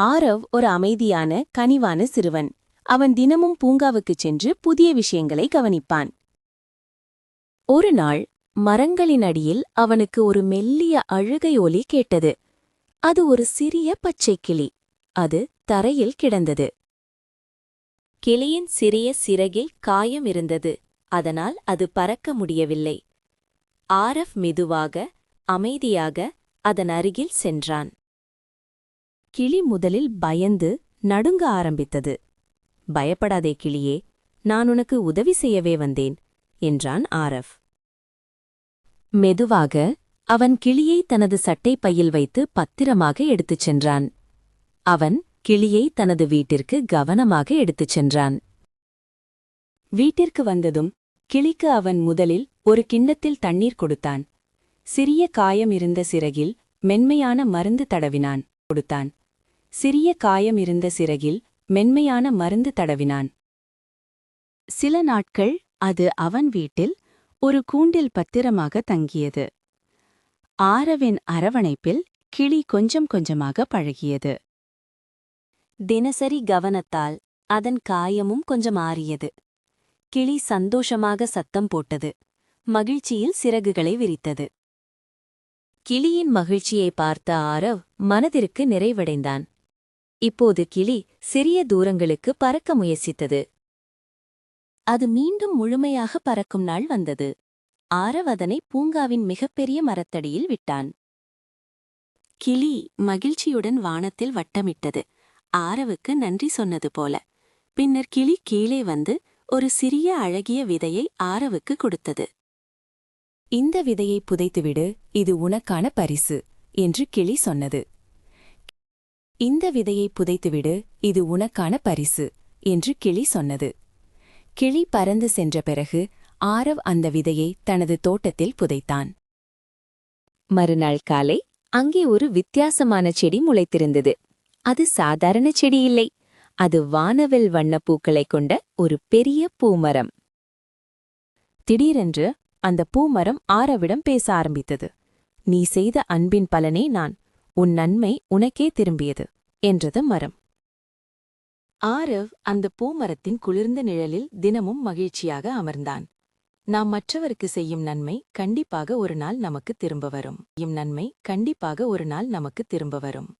ஆரவ் ஒரு அமைதியான கனிவான சிறுவன். அவன் தினமும் பூங்காவுக்குச் சென்று புதிய விஷயங்களை கவனிப்பான். ஒரு நாள் மரங்களின் அடியில் அவனுக்கு ஒரு மெல்லிய அழுகை ஒலி கேட்டது. அது ஒரு சிறிய பச்சைக் கிளி. அது தரையில் கிடந்தது. கிளியின் சிறிய சிறகில் காயம் இருந்தது. அதனால் அது பறக்க முடியவில்லை. ஆரஃப் மெதுவாக அமைதியாக அதன் அருகில் சென்றான். கிளி முதலில் பயந்து நடுங்க ஆரம்பித்தது. பயப்படாதே கிளியே நான் உனக்கு உதவி செய்யவே வந்தேன் என்றான் ஆரஃப். மெதுவாக அவன் கிளியை தனது சட்டைப் பையில் வைத்து பத்திரமாக எடுத்துச் சென்றான். அவன் கிளியை தனது வீட்டிற்கு கவனமாக எடுத்துச் சென்றான். வீட்டிற்கு வந்ததும் கிளிக்கு அவன் முதலில் ஒரு கிண்ணத்தில் தண்ணீர் கொடுத்தான். சிறிய காயம் இருந்த சிறகில் மென்மையான மருந்து தடவினான் கொடுத்தான். சிறிய காயம் இருந்த சிறகில் மென்மையான மருந்து தடவினான். சில நாட்கள் அது அவன் வீட்டில் ஒரு கூண்டில் பத்திரமாக தங்கியது. ஆரவின் அரவணைப்பில் கிளி கொஞ்சம் கொஞ்சமாக பழகியது. தினசரி கவனத்தால் அதன் காயமும் கொஞ்சம் ஆறியது. கிளி சந்தோஷமாக சத்தம் போட்டது. மகிழ்ச்சியில் சிறகுகளை விரித்தது. கிளியின் மகிழ்ச்சியை பார்த்த ஆரவ் மனதிற்கு நிறைவடைந்தான். இப்போது கிளி சிறிய தூரங்களுக்கு பறக்க முயற்சித்தது. அது மீண்டும் முழுமையாக பறக்கும் நாள் வந்தது. ஆரவதனை பூங்காவின் மிகப்பெரிய மரத்தடியில் விட்டான். கிளி மகிழ்ச்சியுடன் வானத்தில் வட்டமிட்டது. ஆரவுக்கு நன்றி சொன்னது போல. பின்னர் கிளி கீழே வந்து ஒரு சிறிய அழகிய விதையை ஆரவுக்கு கொடுத்தது. இந்த விதையை புதைத்துவிடு. இது உனக்கான பரிசு என்று கிளி சொன்னது. இந்த விதையை புதைத்துவிடு இது உனக்கான பரிசு என்று கிளி சொன்னது. கிளி பறந்து சென்ற பிறகு ஆரவ் அந்த விதையை தனது தோட்டத்தில் புதைத்தான். மறுநாள் காலை அங்கே ஒரு வித்தியாசமான செடி முளைத்திருந்தது. அது சாதாரண செடி இல்லை. அது வானவில் வண்ண பூக்களைக் கொண்ட ஒரு பெரிய பூமரம். திடீரென்று அந்த பூமரம் ஆரவிடம் பேச ஆரம்பித்தது. நீ செய்த அன்பின் பலனே நான். உன் நன்மை உனக்கே திரும்பியது. என்றது மரம். ஆரவ் அந்த பூமரத்தின் குளிர்ந்த நிழலில் தினமும் மகிழ்ச்சியாக அமர்ந்தான். நாம் மற்றவருக்கு செய்யும் நன்மை கண்டிப்பாக ஒரு நாள் நமக்கு திரும்ப வரும். இம் நன்மை கண்டிப்பாக ஒரு நாள் நமக்கு திரும்ப வரும்.